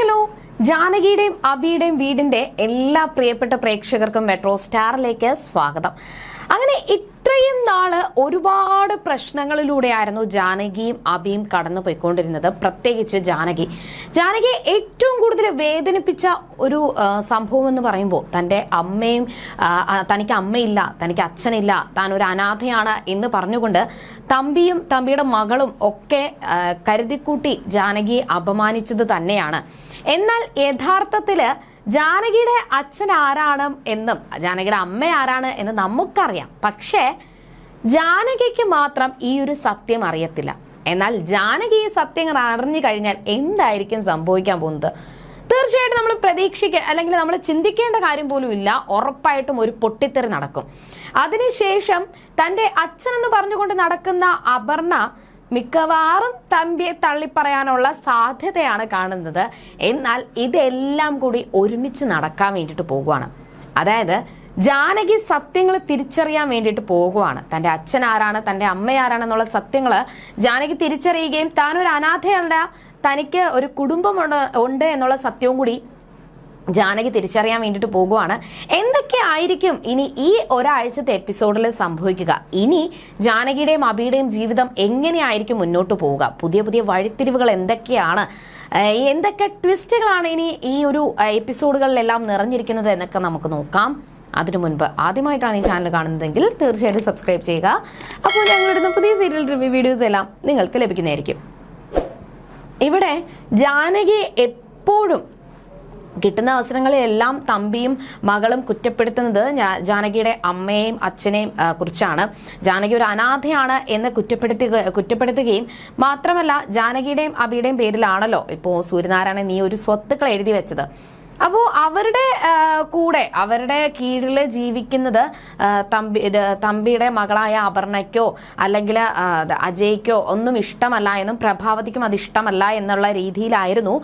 Hello ജാനകിയുടെയും അബിയുടെയും വീടിന്റെ എല്ലാ പ്രിയപ്പെട്ട പ്രേക്ഷകർക്കും മെട്രോ സ്റ്റാറിലേക്ക് സ്വാഗതം. അങ്ങനെ ഇത്രയും നാൾ ഒരുപാട് പ്രശ്നങ്ങളിലൂടെയായിരുന്നു ജാനകിയും അബിയും കടന്നു പോയിക്കൊണ്ടിരുന്നത് പ്രത്യേകിച്ച് ജാനകി. ജാനകിയെ ഏറ്റവും കൂടുതൽ വേദനിപ്പിച്ച ഒരു സംഭവം എന്ന് പറയുമ്പോൾ തന്റെ അമ്മയും തനിക്ക് അമ്മയില്ല തനിക്ക് അച്ഛനില്ല താൻ ഒരു അനാഥയാണ് എന്ന് പറഞ്ഞുകൊണ്ട് തമ്പിയും തമ്പിയുടെ മകളും ഒക്കെ കരുതിക്കൂട്ടി ജാനകിയെ അപമാനിച്ചത് തന്നെയാണ്. എന്നാൽ യഥാർത്ഥത്തിൽ ജാനകിയുടെ അച്ഛൻ ആരാണ് എന്നും ജാനകിയുടെ അമ്മ ആരാണ് എന്ന് നമുക്കറിയാം. പക്ഷെ ജാനകിക്ക് മാത്രം ഈ ഒരു സത്യം അറിയത്തില്ല. എന്നാൽ ജാനകി ഈ സത്യങ്ങൾ അറിഞ്ഞു കഴിഞ്ഞാൽ എന്തായിരിക്കും സംഭവിക്കാൻ പോകുന്നത്? തീർച്ചയായിട്ടും നമ്മൾ പ്രതീക്ഷിക്ക അല്ലെങ്കിൽ നമ്മൾ ചിന്തിക്കേണ്ട കാര്യം പോലും ഇല്ല. ഉറപ്പായിട്ടും ഒരു പൊട്ടിത്തെറി നടക്കും. അതിനുശേഷം തന്റെ അച്ഛനെന്ന് പറഞ്ഞുകൊണ്ട് നടക്കുന്ന അപർണ മിക്കവാറും തമ്പിയെ തള്ളിപ്പറയാനുള്ള സാധ്യതയാണ് കാണുന്നത്. എന്നാൽ ഇതെല്ലാം കൂടി ഒരുമിച്ച് നടക്കാൻ വേണ്ടിയിട്ട് പോകുവാണ്. അതായത് ജാനകി സത്യങ്ങൾ തിരിച്ചറിയാൻ വേണ്ടിയിട്ട് പോകുവാണ്. തന്റെ അച്ഛൻ ആരാണ് തന്റെ അമ്മ ആരാണെന്നുള്ള സത്യങ്ങൾ ജാനകി തിരിച്ചറിയുകയും താൻ ഒരു അനാഥയല്ല തനിക്ക് ഒരു കുടുംബമുണ്ട് ഉണ്ട് എന്നുള്ള സത്യവും കൂടി ജാനകി തിരിച്ചറിയാൻ വേണ്ടിയിട്ട് പോകുവാണ്. എന്തൊക്കെ ആയിരിക്കും ഇനി ഈ ഒരാഴ്ചത്തെ എപ്പിസോഡിൽ സംഭവിക്കുക? ഇനി ജാനകിയുടെയും അബിയുടെയും ജീവിതം എങ്ങനെയായിരിക്കും മുന്നോട്ട് പോവുക? പുതിയ പുതിയ വഴിത്തിരിവുകൾ എന്തൊക്കെയാണ്? എന്തൊക്കെ ട്വിസ്റ്റുകളാണ് ഇനി ഈ ഒരു എപ്പിസോഡുകളിലെല്ലാം നിറഞ്ഞിരിക്കുന്നത് എന്നൊക്കെ നമുക്ക് നോക്കാം. അതിനു മുൻപ് ആദ്യമായിട്ടാണ് ഈ ചാനൽ കാണുന്നതെങ്കിൽ തീർച്ചയായിട്ടും സബ്സ്ക്രൈബ് ചെയ്യുക. അപ്പോൾ ഞങ്ങളിടുന്ന പുതിയ സീരിയൽ റിവ്യൂ വീഡിയോസ് എല്ലാം നിങ്ങൾക്ക് ലഭിക്കുന്നതായിരിക്കും. ഇവിടെ ജാനകി എപ്പോഴും കിട്ടുന്ന അവസരങ്ങളിലെല്ലാം തമ്പിയും മകളും കുറ്റപ്പെടുത്തുന്നത് ജാനകിയുടെ അമ്മയെയും അച്ഛനെയും കുറിച്ചാണ്. ജാനകി ഒരു അനാഥയാണ് എന്ന് കുറ്റപ്പെടുത്തി കുറ്റപ്പെടുത്തുകയും മാത്രമല്ല ജാനകിയുടെയും അബിയുടെയും പേരിലാണല്ലോ ഇപ്പോൾ സൂര്യനാരായണൻ നീ ഒരു സ്വത്തുക്കൾ എഴുതി വെച്ചത്. അപ്പോൾ അവരുടെ കൂടെ അവരുടെ കീഴിൽ ജീവിക്കുന്നത് തമ്പി തമ്പിയുടെ മകളായ അപർണയ്ക്കോ അല്ലെങ്കിൽ അജയ്ക്കോ ഒന്നും ഇഷ്ടമല്ല എന്നും പ്രഭാവതിക്കും അത് ഇഷ്ടമല്ല എന്നുള്ള രീതിയിലായിരുന്നു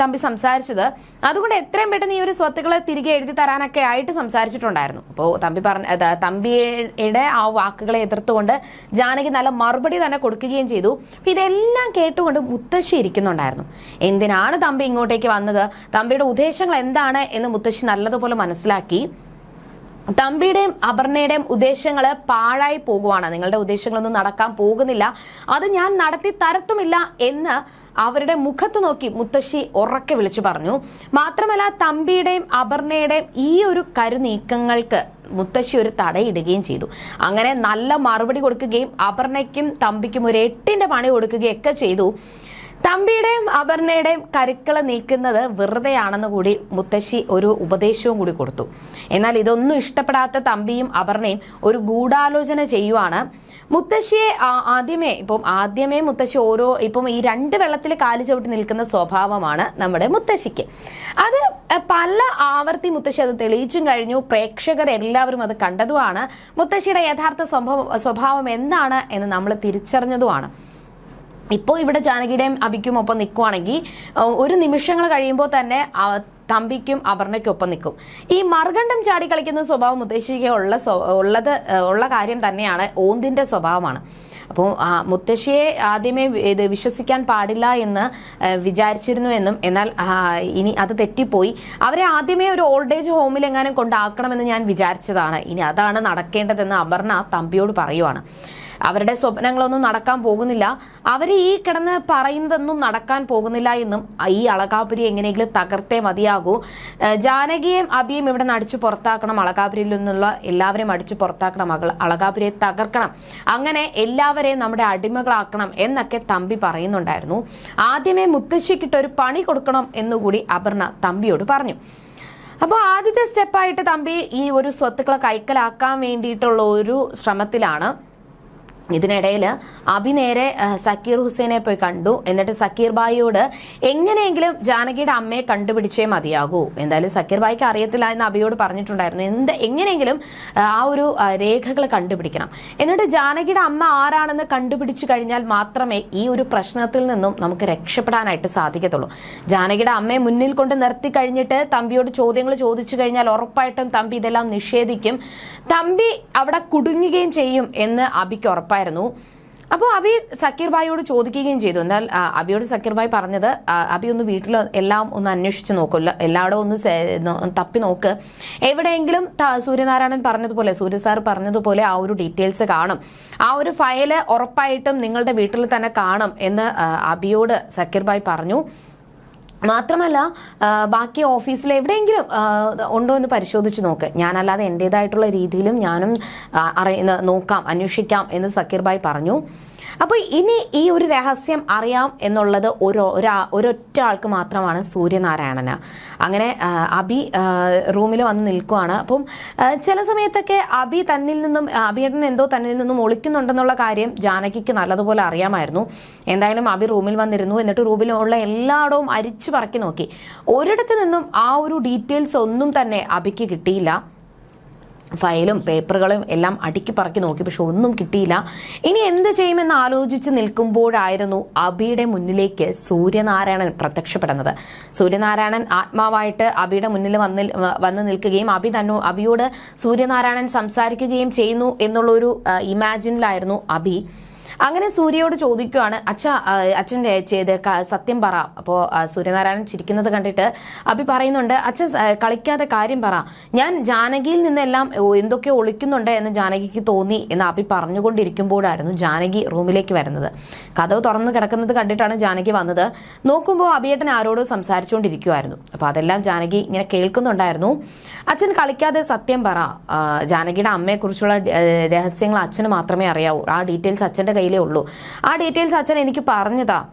തമ്പി സംസാരിച്ചത്. അതുകൊണ്ട് എത്രയും പെട്ടെന്ന് ഈ ഒരു സ്വത്തുക്കളെ തിരികെ എഴുതി തരാനൊക്കെ ആയിട്ട് സംസാരിച്ചിട്ടുണ്ടായിരുന്നു. അപ്പോൾ തമ്പി പറഞ്ഞ തമ്പിയുടെ ആ വാക്കുകളെ എതിർത്തുകൊണ്ട് ജാനകി നല്ല മറുപടി തന്നെ കൊടുക്കുകയും ചെയ്തു. ഇതെല്ലാം കേട്ടുകൊണ്ട് മുത്തശ്ശി ഇരിക്കുന്നുണ്ടായിരുന്നു. എന്തിനാണ് തമ്പി ഇങ്ങോട്ടേക്ക് വന്നത്? തമ്പിയുടെ ഉദ്ദേശങ്ങൾ എന്താണ് എന്ന് മുത്തശ്ശി നല്ലതുപോലെ മനസ്സിലാക്കി. തമ്പിയുടെയും അപർണയുടെയും ഉദ്ദേശങ്ങൾ പാഴായി പോകുവാണ്. നിങ്ങളുടെ ഉദ്ദേശങ്ങളൊന്നും നടക്കാൻ പോകുന്നില്ല. അത് ഞാൻ നടത്തി തരത്തുമില്ല എന്ന് അവരുടെ മുഖത്ത് നോക്കി മുത്തശ്ശി ഉറക്കെ വിളിച്ചു പറഞ്ഞു. മാത്രമല്ല തമ്പിയുടെയും അപർണയുടെയും ഈ ഒരു കരുനീക്കങ്ങൾക്ക് മുത്തശ്ശി ഒരു തടയിടുകയും ചെയ്തു. അങ്ങനെ നല്ല മറുപടി കൊടുക്കുകയും അപർണയ്ക്കും തമ്പിക്കും ഒരു എട്ടിന്റെ പണി കൊടുക്കുകയൊക്കെ ചെയ്തു. തമ്പിയുടെയും അപർണയുടെയും കരുക്കള നീക്കുന്നത് വെറുതെയാണെന്ന് കൂടി മുത്തശ്ശി ഒരു ഉപദേശവും കൂടി കൊടുത്തു. എന്നാൽ ഇതൊന്നും ഇഷ്ടപ്പെടാത്ത തമ്പിയും അപർണയും ഒരു ഗൂഢാലോചന ചെയ്യുവാണ്. മുത്തശ്ശിയെ ആദ്യമേ ഇപ്പം ആദ്യമേ മുത്തശ്ശി ഓരോ ഇപ്പം ഈ രണ്ട് വെള്ളത്തിൽ കാലു ചവിട്ടി നിൽക്കുന്ന സ്വഭാവമാണ് നമ്മുടെ മുത്തശ്ശിക്ക്. അത് പല ആവർത്തി മുത്തശ്ശി അത് തെളിയിച്ചും കഴിഞ്ഞു. പ്രേക്ഷകർ എല്ലാവരും അത് കണ്ടതുമാണ്. മുത്തശ്ശിയുടെ യഥാർത്ഥ സ്വഭാവം സ്വഭാവം എന്താണ് എന്ന് നമ്മൾ തിരിച്ചറിഞ്ഞതുമാണ്. ഇപ്പോൾ ഇവിടെ ജാനകിയുടെയും അബിക്കും ഒപ്പം നിൽക്കുവാണെങ്കിൽ ഒരു നിമിഷങ്ങൾ കഴിയുമ്പോൾ തന്നെ തമ്പിക്കും അപർണയ്ക്കും ഒപ്പം നിൽക്കും ഈ മറുകണ്ഠം ചാടി കളിക്കുന്ന സ്വഭാവം മുത്തശ്ശിക്ക് ഉള്ള ഉള്ളത് ഉള്ള കാര്യം തന്നെയാണ് ഓന്തിന്റെ സ്വഭാവമാണ്. അപ്പോൾ മുത്തശ്ശിയെ ആദ്യമേ ഇത് വിശ്വസിക്കാൻ പാടില്ല എന്ന് വിചാരിച്ചിരുന്നു എന്നും എന്നാൽ ഇനി അത് തെറ്റിപ്പോയി. അവരെ ആദ്യമേ ഒരു ഓൾഡ് ഏജ് ഹോമിൽ എങ്ങാനും കൊണ്ടാക്കണമെന്ന് ഞാൻ വിചാരിച്ചതാണ്. ഇനി അതാണ് നടക്കേണ്ടതെന്ന് അപർണ തമ്പിയോട് പറയുവാണ്. അവരുടെ സ്വപ്നങ്ങളൊന്നും നടക്കാൻ പോകുന്നില്ല. അവർ ഈ കിടന്ന് പറയുന്നതൊന്നും നടക്കാൻ പോകുന്നില്ല എന്നും ഈ അളകാപുരി എങ്ങനെയെങ്കിലും തകർത്തേ മതിയാകൂ. ജാനകിയെയും അബിയും ഇവിടെ നിന്ന് അടിച്ചു പുറത്താക്കണം. അളകാപുരിയിൽ നിന്നുള്ള എല്ലാവരെയും അടിച്ചു പുറത്താക്കണം. അളകാപുരിയെ തകർക്കണം. അങ്ങനെ എല്ലാവരെയും നമ്മുടെ അടിമകളാക്കണം എന്നൊക്കെ തമ്പി പറയുന്നുണ്ടായിരുന്നു. ആദ്യമേ മുത്തശ്ശിക്കിട്ട് ഒരു പണി കൊടുക്കണം എന്നുകൂടി അപർണ തമ്പിയോട് പറഞ്ഞു. അപ്പോൾ ആദ്യത്തെ സ്റ്റെപ്പായിട്ട് തമ്പി ഈ ഒരു സ്വത്തുക്കളെ കൈക്കലാക്കാൻ വേണ്ടിയിട്ടുള്ള ഒരു ശ്രമത്തിലാണ്. ഇതിനിടയിൽ അബി നേരെ സക്കീർ ഹുസൈനെ പോയി കണ്ടു. എന്നിട്ട് സക്കീർ ബായിയോട് എങ്ങനെയെങ്കിലും ജാനകിയുടെ അമ്മയെ കണ്ടുപിടിച്ചേ മതിയാകൂ. എന്തായാലും സക്കീർ ബായിക്ക് അറിയത്തില്ല എന്ന് അബിയോട് പറഞ്ഞിട്ടുണ്ടായിരുന്നു. എന്ത് എങ്ങനെയെങ്കിലും ആ, ഒരു രേഖകൾ കണ്ടുപിടിക്കണം. എന്നിട്ട് ജാനകിയുടെ അമ്മ ആരാണെന്ന് കണ്ടുപിടിച്ചു കഴിഞ്ഞാൽ മാത്രമേ ഈ ഒരു പ്രശ്നത്തിൽ നിന്നും നമുക്ക് രക്ഷപ്പെടാനായിട്ട് സാധിക്കത്തുള്ളൂ. ജാനകിയുടെ അമ്മയെ മുന്നിൽ കൊണ്ട് നിർത്തി കഴിഞ്ഞിട്ട് തമ്പിയോട് ചോദ്യങ്ങൾ ചോദിച്ചു കഴിഞ്ഞാൽ ഉറപ്പായിട്ടും തമ്പി ഇതെല്ലാം നിഷേധിക്കും. തമ്പി അവിടെ കുടുങ്ങുകയും ചെയ്യും എന്ന് അബിക്ക് ഉറപ്പായിരുന്നു അപ്പോൾ അബി സക്കീർ ഭായിയോട് ചോദിക്കുകയും ചെയ്തു. എന്നാൽ അബിയോട് സക്കീർ ഭായ് പറഞ്ഞത് അബി ഒന്ന് വീട്ടിൽ എല്ലാം ഒന്ന് അന്വേഷിച്ച് നോക്കില്ല എല്ലായിടവും ഒന്ന് തപ്പി നോക്ക്. എവിടെയെങ്കിലും സൂര്യനാരായണൻ പറഞ്ഞതുപോലെ സൂര്യ സാർ പറഞ്ഞതുപോലെ ആ ഒരു ഡീറ്റെയിൽസ് കാണും. ആ ഒരു ഫയൽ ഉറപ്പായിട്ടും നിങ്ങളുടെ വീട്ടിൽ തന്നെ കാണും എന്ന് അബിയോട് സക്കീർ ഭായ് പറഞ്ഞു. മാത്രമല്ല ബാക്കി ഓഫീസിൽ എവിടെയെങ്കിലും ഉണ്ടോ എന്ന് പരിശോധിച്ച് നോക്ക്. ഞാനല്ലാതെ എന്റെതായിട്ടുള്ള രീതിയിലും ഞാനും അറിയുന്ന നോക്കാം അന്വേഷിക്കാം എന്ന് സക്കീർ ഭായ് പറഞ്ഞു. അപ്പോൾ ഇനി ഈ ഒരു രഹസ്യം അറിയാം എന്നുള്ളത് ഒരു ഒരാ- ഒരൊറ്റ ആൾക്ക് മാത്രമാണ് സൂര്യനാരായണന്. അങ്ങനെ അബി റൂമിൽ വന്ന് നിൽക്കുവാണ്. അപ്പം ചില സമയത്തൊക്കെ അബി തന്നിൽ നിന്നും അബിയേട്ടൻ എന്തോ തന്നിൽ നിന്നും ഒളിക്കുന്നുണ്ടെന്നുള്ള കാര്യം ജാനകിക്ക് നല്ലതുപോലെ അറിയാമായിരുന്നു. എന്തായാലും അബി റൂമിൽ വന്നിരുന്നു. എന്നിട്ട് റൂമിലുള്ള എല്ലായിടവും അരിച്ചു പറക്കി നോക്കി. ഒരിടത്ത് നിന്നും ആ ഒരു ഡീറ്റെയിൽസ് ഒന്നും തന്നെ അബിക്ക് കിട്ടിയില്ല. ഫയലും പേപ്പറുകളും എല്ലാം അടുക്കി പറക്കി നോക്കി. പക്ഷെ ഒന്നും കിട്ടിയില്ല. ഇനി എന്ത് ചെയ്യുമെന്ന് ആലോചിച്ച് നിൽക്കുമ്പോഴായിരുന്നു അബിയുടെ മുന്നിലേക്ക് സൂര്യനാരായണൻ പ്രത്യക്ഷപ്പെടുന്നത്. സൂര്യനാരായണൻ ആത്മാവായിട്ട് അബിയുടെ മുന്നിൽ വന്നിൽ വന്ന് നിൽക്കുകയും അബി തന്നു അബിയോട് സൂര്യനാരായണൻ സംസാരിക്കുകയും ചെയ്യുന്നു എന്നുള്ളൊരു ഇമാജിനിലായിരുന്നു അബി. അങ്ങനെ സൂര്യയോട് ചോദിക്കുവാണ് അച്ഛ അച്ഛന്റെ ചെയ്ത് സത്യം പറ. അപ്പോൾ സൂര്യനാരായണൻ ചിരിക്കുന്നത് കണ്ടിട്ട് അഭി പറയുന്നുണ്ട് അച്ഛൻ കളിക്കാതെ കാര്യം പറ. ഞാൻ ജാനകിയിൽ നിന്നെല്ലാം എന്തൊക്കെ ഒളിക്കുന്നുണ്ട് എന്ന് ജാനകിക്ക് തോന്നി എന്ന് അഭി പറഞ്ഞുകൊണ്ടിരിക്കുമ്പോഴായിരുന്നു ജാനകി റൂമിലേക്ക് വരുന്നത്. കഥവ് തുറന്നു കിടക്കുന്നത് കണ്ടിട്ടാണ് ജാനകി വന്നത്. നോക്കുമ്പോൾ അഭിയേട്ടൻ ആരോടോ സംസാരിച്ചുകൊണ്ടിരിക്കുമായിരുന്നു അപ്പോൾ അതെല്ലാം ജാനകി ഇങ്ങനെ കേൾക്കുന്നുണ്ടായിരുന്നു. അച്ഛൻ കളിക്കാതെ സത്യം പറ. ജാനകിയുടെ അമ്മയെക്കുറിച്ചുള്ള രഹസ്യങ്ങൾ അച്ഛന് മാത്രമേ അറിയാവൂ. ആ ഡീറ്റെയിൽസ് അച്ഛന്റെ ഉള്ളൂ. ആ ഡീറ്റെയിൽസ് അച്ഛൻ എനിക്ക് പറഞ്ഞതാ.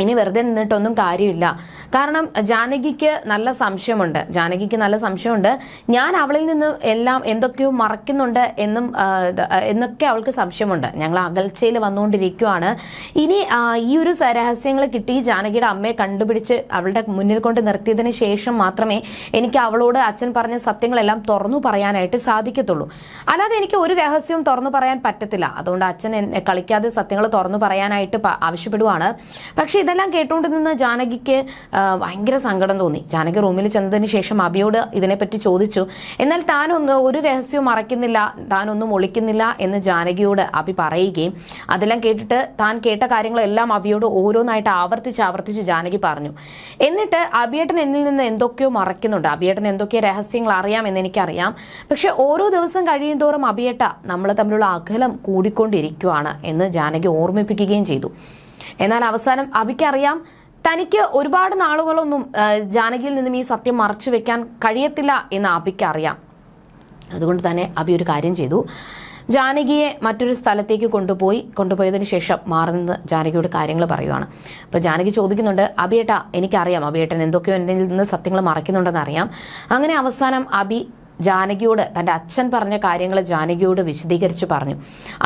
ഇനി വെറുതെ നിന്നിട്ടൊന്നും കാര്യമില്ല. കാരണം ജാനകിക്ക് നല്ല സംശയമുണ്ട്. ജാനകിക്ക് നല്ല സംശയമുണ്ട്. ഞാൻ അവളിൽ നിന്ന് എല്ലാം എന്തൊക്കെയോ മറക്കുന്നുണ്ട് എന്നും എന്നൊക്കെ അവൾക്ക് സംശയമുണ്ട്. ഞങ്ങൾ അകൽച്ചയിൽ വന്നുകൊണ്ടിരിക്കുവാണ്. ഇനി ഈ ഒരു രഹസ്യങ്ങൾ കിട്ടി ജാനകിയുടെ അമ്മയെ കണ്ടുപിടിച്ച് അവളുടെ മുന്നിൽ കൊണ്ട് നിർത്തിയതിന് ശേഷം മാത്രമേ എനിക്ക് അവളോട് അച്ഛൻ പറഞ്ഞ സത്യങ്ങളെല്ലാം തുറന്നു പറയാനായിട്ട് സാധിക്കത്തുള്ളൂ. അല്ലാതെ എനിക്ക് ഒരു രഹസ്യവും തുറന്നു പറയാൻ പറ്റത്തില്ല. അതുകൊണ്ട് അച്ഛൻ കളിക്കാതെ സത്യങ്ങൾ തുറന്നു പറയാനായിട്ട് ആവശ്യപ്പെടുവാണ്. പക്ഷെ ഇതെല്ലാം കേട്ടുകൊണ്ട് നിന്ന് ജാനകിക്ക് ഭയങ്കര സങ്കടം തോന്നി. ജാനകി റൂമിൽ ചെന്നതിന് ശേഷം അബിയോട് ഇതിനെപ്പറ്റി ചോദിച്ചു. എന്നാൽ താനൊന്ന് ഒരു രഹസ്യവും മറയ്ക്കുന്നില്ല താനൊന്നും ഒളിക്കുന്നില്ല എന്ന് ജാനകിയോട് അബി പറയുകയും അതെല്ലാം കേട്ടിട്ട് താൻ കേട്ട കാര്യങ്ങളെല്ലാം അബിയോട് ഓരോന്നായിട്ട് ആവർത്തിച്ച് ആവർത്തിച്ച് ജാനകി പറഞ്ഞു. എന്നിട്ട് അബിയേട്ടൻ എന്നിൽ നിന്ന് എന്തൊക്കെയോ മറയ്ക്കുന്നുണ്ട്. അബിയേട്ടൻ എന്തൊക്കെ രഹസ്യങ്ങൾ അറിയാം എന്ന് എനിക്കറിയാം. പക്ഷെ ഓരോ ദിവസം കഴിയും തോറും അബിയേട്ട നമ്മൾ തമ്മിലുള്ള അകലം കൂടിക്കൊണ്ടിരിക്കുകയാണ് എന്ന് ജാനകി ഓർമ്മിപ്പിക്കുകയും ചെയ്തു. എന്നാൽ അവസാനം അബിക്കറിയാം തനിക്ക് ഒരുപാട് നാളുകളൊന്നും ജാനകിയിൽ നിന്നും ഈ സത്യം മറച്ചു വെക്കാൻ കഴിയത്തില്ല എന്ന് അബിക്ക് അറിയാം. അതുകൊണ്ട് തന്നെ അബി ഒരു കാര്യം ചെയ്തു. ജാനകിയെ മറ്റൊരു സ്ഥലത്തേക്ക് കൊണ്ടുപോയി കൊണ്ടുപോയതിനു ശേഷം മാറി നിന്ന് ജാനകിയോട് കാര്യങ്ങൾ പറയുവാണ്. അപ്പോൾ ജാനകി ചോദിക്കുന്നുണ്ട് അബിയേട്ട എനിക്കറിയാം അബിയേട്ടൻ എന്തൊക്കെയോ എന്നിൽ നിന്ന് സത്യങ്ങൾ മറയ്ക്കുന്നുണ്ടെന്ന് അറിയാം. അങ്ങനെ അവസാനം അബി ജാനകിയോട് തന്റെ അച്ഛൻ പറഞ്ഞ കാര്യങ്ങൾ ജാനകിയോട് വിശദീകരിച്ച് പറഞ്ഞു.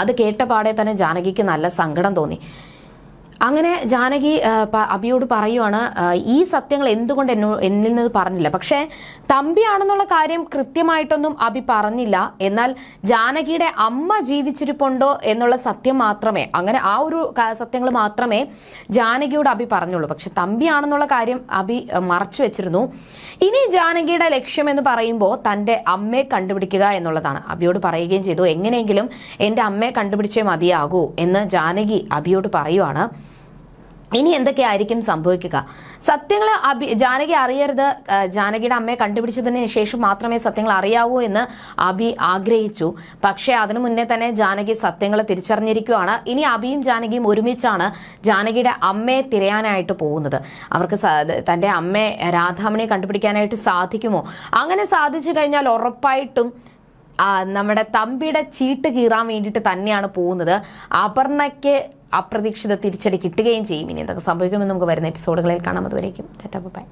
അത് കേട്ട പാടെ തന്നെ ജാനകിക്ക് നല്ല സങ്കടം തോന്നി. അങ്ങനെ ജാനകി അബിയോട് പറയുവാണ് ഈ സത്യങ്ങൾ എന്തുകൊണ്ട് എന്നോ എന്നിൽ നിന്ന് പറഞ്ഞില്ല. പക്ഷേ തമ്പിയാണെന്നുള്ള കാര്യം കൃത്യമായിട്ടൊന്നും അബി പറഞ്ഞില്ല. എന്നാൽ ജാനകിയുടെ അമ്മ ജീവിച്ചിരിപ്പുണ്ടോ എന്നുള്ള സത്യം മാത്രമേ അങ്ങനെ ആ ഒരു സത്യങ്ങൾ മാത്രമേ ജാനകിയോട് അബി പറഞ്ഞുള്ളൂ. പക്ഷെ തമ്പിയാണെന്നുള്ള കാര്യം അബി മറച്ചു വെച്ചിരുന്നു. ഇനി ജാനകിയുടെ ലക്ഷ്യം എന്ന് പറയുമ്പോൾ തന്റെ അമ്മയെ കണ്ടുപിടിക്കുക എന്നുള്ളതാണ്. അബിയോട് പറയുകയും ചെയ്തു എങ്ങനെയെങ്കിലും എന്റെ അമ്മയെ കണ്ടുപിടിച്ചേ മതിയാകൂ എന്ന് ജാനകി അബിയോട് പറയുവാണ്. ഇനി എന്തൊക്കെയായിരിക്കും സംഭവിക്കുക? സത്യങ്ങൾ അഭി ജാനകി അറിയരുത്. ജാനകിയുടെ അമ്മയെ കണ്ടുപിടിച്ചതിന് ശേഷം മാത്രമേ സത്യങ്ങൾ അറിയാവൂ എന്ന് അബി ആഗ്രഹിച്ചു. പക്ഷേ അതിനു മുന്നേ തന്നെ ജാനകി സത്യങ്ങൾ തിരിച്ചറിഞ്ഞിരിക്കുകയാണ് ഇനി അബിയും ജാനകിയും ഒരുമിച്ചാണ് ജാനകിയുടെ അമ്മയെ തിരയാനായിട്ട് പോകുന്നത്. അവർക്ക് തന്റെ അമ്മയെ രാധാമണിയെ കണ്ടുപിടിക്കാനായിട്ട് സാധിക്കുമോ? അങ്ങനെ സാധിച്ചു കഴിഞ്ഞാൽ ഉറപ്പായിട്ടും നമ്മുടെ തമ്പിയുടെ ചീട്ട് കീറാൻ വേണ്ടിയിട്ട് തന്നെയാണ് പോകുന്നത്. അപർണയ്ക്ക് അപ്രതീക്ഷിത തിരിച്ചടി കിട്ടുകയും ചെയ്യും. ഇനി എന്തൊക്കെ സംഭവിക്കുമെന്ന് നമുക്ക് വരുന്ന എപ്പിസോഡുകളിൽ കാണാം. അതുവരേക്കും ബൈ.